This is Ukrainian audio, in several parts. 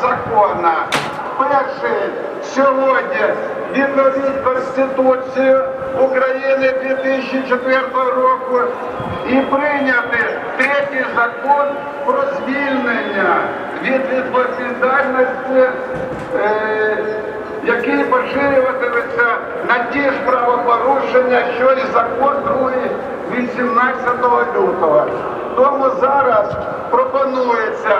закони. Перший сьогодні відновіть Конституцію України 2004 року і прийняти третій закон про звільнення від відповідальності, е, який поширюватиметься на ті ж правопорушення, що і закон другий 18 лютого. Пропонується,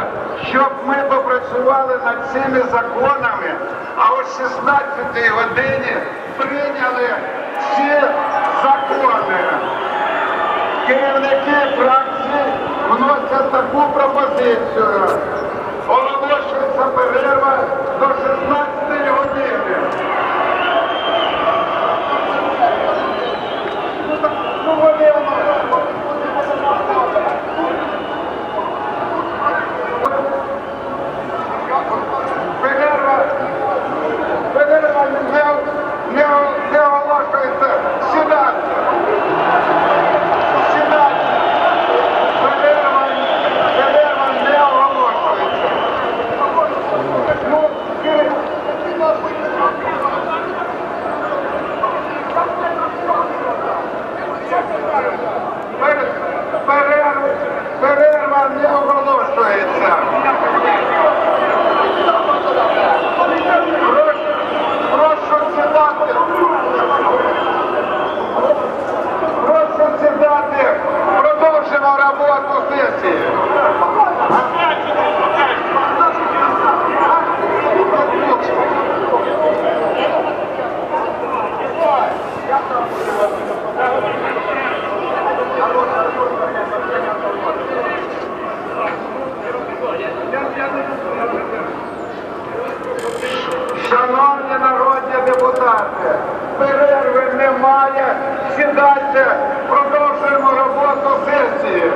щоб ми попрацювали над цими законами, а о 16 годині прийняли всі закони. Керівники фракції вносять таку пропозицію. Оголошується перерва до 16 години. Ну, вони Перерва, перерва не, не, не оголошується. Сідати. Сідати. Перерва, перерва не оголошується. Ну, Кирил, пер- перерва, не оголошується. Прошу сідати. Прошу сідати. Продовжимо роботу сесії. Шановні народні депутати, перерви немає. Сідайте, продовжуємо роботу сесії.